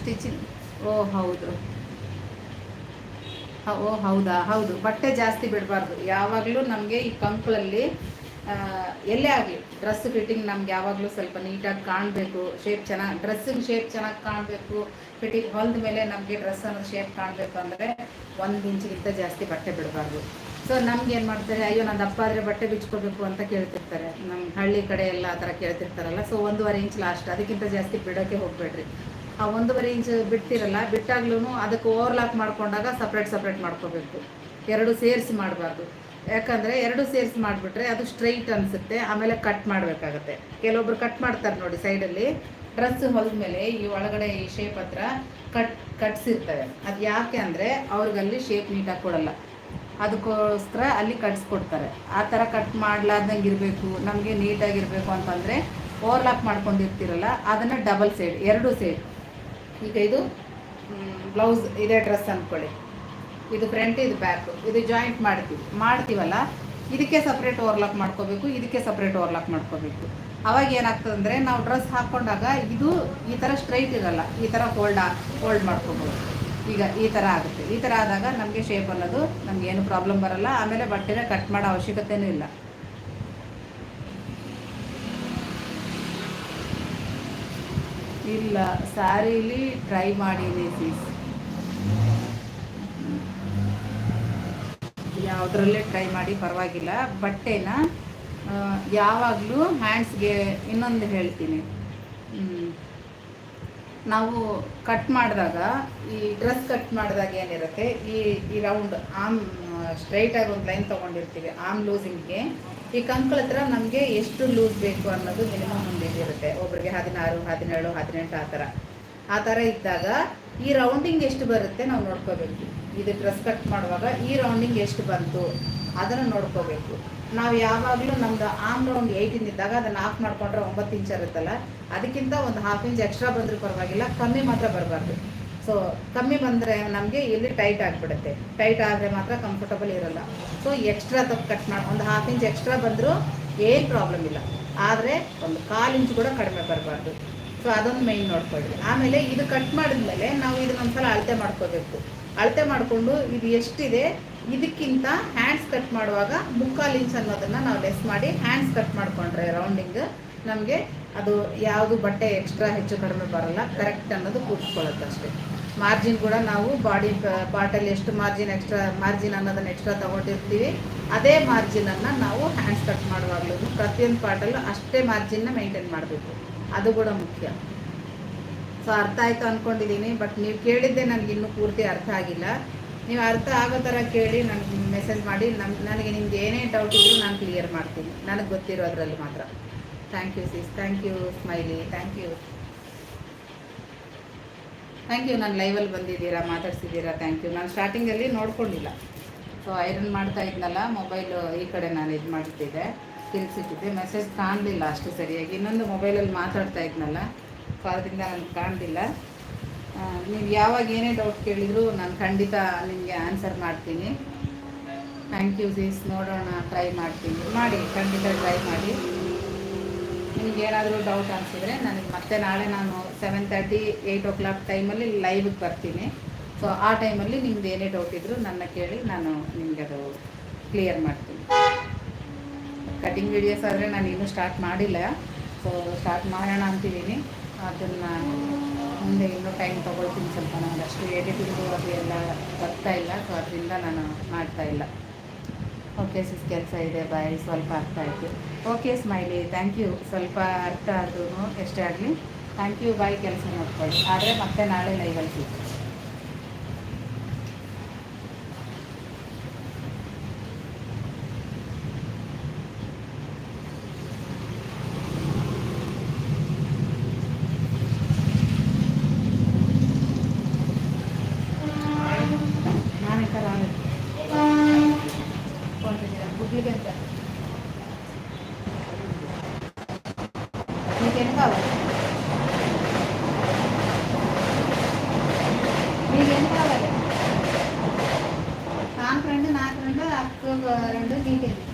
Stitching ಓ, ಹೌದು. ಓ, ಹೌದಾ? ಹೌದು. ಬಟ್ಟೆ ಜಾಸ್ತಿ ಬಿಡಬಾರ್ದು. ಯಾವಾಗಲೂ ನಮಗೆ ಈ ಕಂಕುಳಲ್ಲಿ ಎಲ್ಲೇ ಆಗಲಿ, ಡ್ರೆಸ್ ಫಿಟ್ಟಿಂಗ್ ನಮ್ಗೆ ಯಾವಾಗಲೂ ಸ್ವಲ್ಪ ನೀಟಾಗಿ ಕಾಣಬೇಕು. ಶೇಪ್ ಚೆನ್ನಾಗಿ ಡ್ರೆಸ್ಸಿನ ಶೇಪ್ ಚೆನ್ನಾಗಿ ಕಾಣಬೇಕು. ಫಿಟ್ಟಿಂಗ್ ಹೊಲ್ದ ಮೇಲೆ ನಮಗೆ ಡ್ರೆಸ್ ಅನ್ನೋ ಶೇಪ್ ಕಾಣಬೇಕು ಅಂದರೆ ಒಂದು ಇಂಚಿಗಿಂತ ಜಾಸ್ತಿ ಬಟ್ಟೆ ಬಿಡಬಾರ್ದು. ಸೊ ನಮ್ಗೆ ಏನು ಮಾಡ್ತಾರೆ, ಅಯ್ಯೋ ನನ್ನ ಅಪ್ಪ ಆದರೆ ಬಟ್ಟೆ ಬಿಚ್ಕೋಬೇಕು ಅಂತ ಕೇಳ್ತಿರ್ತಾರೆ. ನಮ್ಮ ಹಳ್ಳಿ ಕಡೆ ಎಲ್ಲ ಆ ಥರ ಕೇಳ್ತಿರ್ತಾರಲ್ಲ. ಸೊ ಒಂದೂವರೆ ಇಂಚ್ ಲಾಸ್ಟ್ ಅದಕ್ಕಿಂತ ಜಾಸ್ತಿ ಬಿಡೋಕ್ಕೆ ಹೋಗಬೇಡ್ರಿ. ಆ ಒಂದೂವರೆ ಇಂಚ್ ಬಿಡ್ತಿರಲ್ಲ ಬಿಟ್ಟಾಗ್ಲೂ ಅದಕ್ಕೆ ಓವರ್ಲಾಕ್ ಮಾಡ್ಕೊಂಡಾಗ ಸಪ್ರೇಟ್ ಸಪ್ರೇಟ್ ಮಾಡ್ಕೋಬೇಕು. ಎರಡು ಸೇರಿಸಿ ಮಾಡಬಾರ್ದು. ಯಾಕಂದರೆ ಎರಡು ಸೇರಿಸಿ ಮಾಡಿಬಿಟ್ರೆ ಅದು ಸ್ಟ್ರೈಟ್ ಅನಿಸುತ್ತೆ, ಆಮೇಲೆ ಕಟ್ ಮಾಡಬೇಕಾಗತ್ತೆ. ಕೆಲವೊಬ್ರು ಕಟ್ ಮಾಡ್ತಾರೆ ನೋಡಿ ಸೈಡಲ್ಲಿ. ಡ್ರೆಸ್ ಮೇಲೆ ಈ ಒಳಗಡೆ ಈ ಶೇಪ್ ಹತ್ರ ಕಟ್ ಕಟ್ಸಿರ್ತವೆ ಅದು ಯಾಕೆ ಅಂದರೆ ಅವ್ರಿಗಲ್ಲಿ ಶೇಪ್ ನೀಟಾಗಿ ಕೊಡಲ್ಲ. ಅದಕ್ಕೋಸ್ಕರ ಅಲ್ಲಿ ಕಟ್ಸ್ಕೊಡ್ತಾರೆ ಆ ಥರ ಕಟ್ ಮಾಡ್ಲಾರ್ದಂಗೆ ಇರಬೇಕು ನಮಗೆ ನೀಟಾಗಿರಬೇಕು ಅಂತಂದರೆ ಓವರ್ಲಾಕ್ ಮಾಡ್ಕೊಂಡಿರ್ತೀರಲ್ಲ, ಅದನ್ನು ಡಬಲ್ ಸೈಡ್ ಎರಡು ಸೈಡ್ ಈಗ ಇದು ಬ್ಲೌಸ್ ಇದೇ ಡ್ರೆಸ್ ಅಂದ್ಕೊಳ್ಳಿ ಇದು ಫ್ರಂಟ್ ಇದು ಬ್ಯಾಕ್ ಇದು ಜಾಯಿಂಟ್ ಮಾಡ್ತೀವಿ. ಮಾಡ್ತೀವಲ್ಲ, ಇದಕ್ಕೆ ಸಪ್ರೇಟ್ ಓವರ್ಲಾಕ್ ಮಾಡ್ಕೋಬೇಕು, ಇದಕ್ಕೆ ಸಪ್ರೇಟ್ ಓವರ್ಲಾಕ್ ಮಾಡ್ಕೋಬೇಕು. ಅವಾಗ ಏನಾಗ್ತದೆ ಅಂದರೆ ನಾವು ಡ್ರೆಸ್ ಹಾಕ್ಕೊಂಡಾಗ ಇದು ಈ ಥರ ಸ್ಟ್ರೈಟ್ ಇರಲ್ಲ. ಈ ಥರ ಹೋಲ್ಡ್ ಹೋಲ್ಡ್ ಮಾಡ್ಕೋಬೋದು. ಈಗ ಈ ಥರ ಆಗುತ್ತೆ. ಈ ಥರ ಆದಾಗ ನಮಗೆ ಶೇಪ್ ಅನ್ನೋದು ನಮಗೇನು ಪ್ರಾಬ್ಲಮ್ ಬರಲ್ಲ. ಆಮೇಲೆ ಬಟ್ಟೆನ ಕಟ್ ಮಾಡೋ ಅವಶ್ಯಕತೆಯೂ ಇಲ್ಲ. ಇಲ್ಲ ಸ್ಯಾರೀಲಿ ಟ್ರೈ ಮಾಡಿದೆ ಸೀಸ್ ಯಾವುದ್ರಲ್ಲೇ ಟ್ರೈ ಮಾಡಿ ಪರವಾಗಿಲ್ಲ. ಬಟ್ಟೆನ ಯಾವಾಗಲೂ ಹ್ಯಾಂಡ್ಸ್ಗೆ ಇನ್ನೊಂದು ಹೇಳ್ತೀನಿ. ನಾವು ಕಟ್ ಮಾಡಿದಾಗ, ಈ ಡ್ರೆಸ್ ಕಟ್ ಮಾಡಿದಾಗ ಏನಿರುತ್ತೆ, ಈ ಈ ರೌಂಡ್ ಆಮ್ ಸ್ಟ್ರೈಟಾಗಿ ಒಂದು ಲೈನ್ ತೊಗೊಂಡಿರ್ತೀವಿ ಆಮ್ ಲೂಸಿಂಗ್ಗೆ ಈ ಕಂಕಳ ಹತ್ರ ನಮಗೆ ಎಷ್ಟು ಲೂಸ್ ಬೇಕು ಅನ್ನೋದು ಮಿನಿಮಮ್ ಒಂದು ಇದಿರುತ್ತೆ. ಒಬ್ರಿಗೆ ಹದಿನಾರು, ಹದಿನೇಳು, ಹದಿನೆಂಟು ಆ ಥರ. ಆ ಥರ ಇದ್ದಾಗ ಈ ರೌಂಡಿಂಗ್ ಎಷ್ಟು ಬರುತ್ತೆ ನಾವು ನೋಡ್ಕೋಬೇಕು. ಇದು ಡ್ರೆಸ್ ಕಟ್ ಮಾಡುವಾಗ ಈ ರೌಂಡಿಂಗ್ ಎಷ್ಟು ಬಂತು ಅದನ್ನು ನೋಡ್ಕೋಬೇಕು. ನಾವು ಯಾವಾಗಲೂ ನಮ್ದು ಆಮ್ ರೌಂಡ್ ಏಯ್ಟಿನ್ ಇದ್ದಾಗ ಅದನ್ನು ಆಫ್ ಮಾಡ್ಕೊಂಡ್ರೆ ಒಂಬತ್ತು ಇಂಚ್ ಇರುತ್ತಲ್ಲ, ಅದಕ್ಕಿಂತ ಒಂದು ಹಾಫ್ ಇಂಚ್ ಎಕ್ಸ್ಟ್ರಾ ಬಂದರೂ ಪರವಾಗಿಲ್ಲ, ಕಮ್ಮಿ ಮಾತ್ರ ಬರಬಾರ್ದು. ಸೊ ಕಮ್ಮಿ ಬಂದರೆ ನಮಗೆ ಇಲ್ಲಿ ಟೈಟ್ ಆಗಿಬಿಡುತ್ತೆ. ಟೈಟ್ ಆದರೆ ಮಾತ್ರ ಕಂಫರ್ಟಬಲ್ ಇರಲ್ಲ. ಸೊ ಎಕ್ಸ್ಟ್ರಾ ತಪ್ಪು ಕಟ್ ಮಾಡಿ ಒಂದು ಹಾಫ್ ಇಂಚ್ ಎಕ್ಸ್ಟ್ರಾ ಬಂದರೂ ಏನು ಪ್ರಾಬ್ಲಮ್ ಇಲ್ಲ. ಆದರೆ ಒಂದು ಕಾಲು ಇಂಚು ಕೂಡ ಕಡಿಮೆ ಬರಬಾರ್ದು. ಸೊ ಅದೊಂದು ಮೈನ್ ನೋಡ್ಕೊಳ್ಳಿ ಆಮೇಲೆ ಇದು ಕಟ್ ಮಾಡಿದ್ಮೇಲೆ ನಾವು ಇದನ್ನ ಒಂದ್ಸಲ ಅಳತೆ ಮಾಡ್ಕೋಬೇಕು. ಅಳತೆ ಮಾಡಿಕೊಂಡು ಇದು ಎಷ್ಟಿದೆ, ಇದಕ್ಕಿಂತ ಹ್ಯಾಂಡ್ಸ್ ಕಟ್ ಮಾಡುವಾಗ ಮುಕ್ಕಾಲು ಇಂಚ್ ಅನ್ನೋದನ್ನ ನಾವು ಲೆಸ್ ಮಾಡಿ ಹ್ಯಾಂಡ್ಸ್ ಕಟ್ ಮಾಡಿಕೊಂಡ್ರೆ ರೌಂಡಿಂಗ್ ನಮಗೆ ಅದು ಯಾವುದು ಬಟ್ಟೆ ಎಕ್ಸ್ಟ್ರಾ ಹೆಚ್ಚು ಕಡಿಮೆ ಬರಲ್ಲ ಕರೆಕ್ಟ್ ಅನ್ನೋದು ಕೂತ್ಕೊಳ್ಳುತ್ತೆ ಮಾರ್ಜಿನ್ ಕೂಡ ನಾವು ಬಾಡಿ ಬಾಟಲ್ ಎಷ್ಟು ಮಾರ್ಜಿನ್ ಎಕ್ಸ್ಟ್ರಾ ಮಾರ್ಜಿನ್ ಅನ್ನೋದನ್ನ ಎಕ್ಸ್ಟ್ರಾ ತಗೊಂಡಿರ್ತೀವಿ. ಅದೇ ಮಾರ್ಜಿನನ್ನು ನಾವು ಹ್ಯಾಂಡ್ಸ್ ಕಟ್ ಮಾಡುವಾಗಲೂ ಪ್ರತಿಯೊಂದು ಪಾಟಲ್ಲೂ ಅಷ್ಟೇ ಮಾರ್ಜಿನ್ನ ಮೇಂಟೈನ್ ಮಾಡಬೇಕು. ಅದು ಕೂಡ ಮುಖ್ಯ. ಸೊ ಅರ್ಥ ಆಯಿತು ಅಂದ್ಕೊಂಡಿದ್ದೀನಿ ಬಟ್ ನೀವು ಕೇಳಿದ್ದೆ ನನಗೆ ಇನ್ನೂ ಪೂರ್ತಿ ಅರ್ಥ ಆಗಿಲ್ಲ. ನೀವು ಅರ್ಥ ಆಗೋ ಥರ ಕೇಳಿ ನನಗೆ ಮೆಸೇಜ್ ಮಾಡಿ ನಮ್ಮ ನನಗೆ ನಿಮ್ಗೆ ಏನೇ ಡೌಟ್ ಇದ್ದರೂ ನಾನು ಕ್ಲಿಯರ್ ಮಾಡ್ತೀನಿ. ನನಗೆ ಗೊತ್ತಿರೋದ್ರಲ್ಲಿ ಮಾತ್ರ. Thank you sis thank you smiley thank you thank you ನಾನು ಲೈವಲ್ಲಿ ಬಂದಿದ್ದೀರಾ, ಮಾತಾಡ್ಸಿದ್ದೀರಾ? ಥ್ಯಾಂಕ್ ಯು ನಾನು ಸ್ಟಾರ್ಟಿಂಗಲ್ಲಿ ನೋಡ್ಕೊಂಡಿಲ್ಲ. ಸೊ ಐರನ್ ಮಾಡ್ತಾ ಇದ್ನಲ್ಲ ಮೊಬೈಲು ಈ ಕಡೆ ನಾನು ಇದು ಮಾಡ್ತಿದ್ದೆ ತಿಳ್ಸಿಟ್ಟಿದ್ದೆ ಮೆಸೇಜ್ ಕಾಣಲಿಲ್ಲ ಅಷ್ಟು ಸರಿಯಾಗಿ. ಇನ್ನೊಂದು ಮೊಬೈಲಲ್ಲಿ ಮಾತಾಡ್ತಾ ಇದ್ನಲ್ಲ ಸೊ ಅದರಿಂದ ನನಗೆ ಕಾಣಲಿಲ್ಲ. ನೀವು ಯಾವಾಗ ಏನೇ ಡೌಟ್ ಕೇಳಿದರೂ ನಾನು ಖಂಡಿತ ನಿಮಗೆ ಆನ್ಸರ್ ಮಾಡ್ತೀನಿ. ಥ್ಯಾಂಕ್ ಯು ಸೀಸ್ ನೋಡೋಣ ಟ್ರೈ ಮಾಡ್ತೀನಿ. ಮಾಡಿ, ಖಂಡಿತ ಟ್ರೈ ಮಾಡಿ. ನಿಮ್ಗೆ ಏನಾದರೂ ಡೌಟ್ ಅನಿಸಿದ್ರೆ ನನಗೆ ಮತ್ತೆ ನಾಳೆ ನಾನು seven thirty eight o'clock ಟೈಮಲ್ಲಿ ಲೈವ್ಗೆ ಬರ್ತೀನಿ. ಸೊ ಆ ಟೈಮಲ್ಲಿ ನಿಮ್ದು ಏನೇ ಡೌಟ್ ಇದ್ದರೂ ನನ್ನ ಕೇಳಿ ನಾನು ನಿಮಗೆ ಅದು ಕ್ಲಿಯರ್ ಮಾಡ್ತೀನಿ. ಕಟಿಂಗ್ ವಿಡಿಯೋಸ್ ಆದರೆ ನಾನು ಇನ್ನೂ ಸ್ಟಾರ್ಟ್ ಮಾಡಿಲ್ಲ. ಸೊ ಸ್ಟಾರ್ಟ್ ಮಾಡೋಣ ಅಂತಿದ್ದೀನಿ ಅದನ್ನು ಮುಂದೆ ಇನ್ನೂ ಟೈಮ್ ತೊಗೊಳ್ತೀನಿ ಸ್ವಲ್ಪ. ನನಗೆ ಅಷ್ಟು ಎಡಿಟಿಂಗು ಅದು ಎಲ್ಲ ಬರ್ತಾ ಇಲ್ಲ. ಸೊ ಅದರಿಂದ ನಾನು ಮಾಡ್ತಾ ಇಲ್ಲ. ಓಕೆ ಸಿಸ್ ಕೆಲಸ ಇದೆ, ಬಾಯ್, ಸ್ವಲ್ಪ ಅರ್ಥ ಆಯಿತು. ಓಕೆ ಸ್ಮೈಲಿ ಥ್ಯಾಂಕ್ ಯು ಸ್ವಲ್ಪ ಅರ್ಥ ಆದ್ರೂ ಎಷ್ಟೇ ಆಗಲಿ ಥ್ಯಾಂಕ್ ಯು ಬಾಯ್ ಕೆಲಸ ನೋಡ್ಕೊಳ್ಳಿ. ಆದರೆ ಮತ್ತೆ ನಾಳೆ ಲೈವಲ್ಲಿ ಸಿಗ್ತೀನಿ. గుడ్లు ఎంత మీకేం కావాలి? మీకేం కావాలి? నాకు రెండు నాకు రెండు అక్క రెండు నీకెంత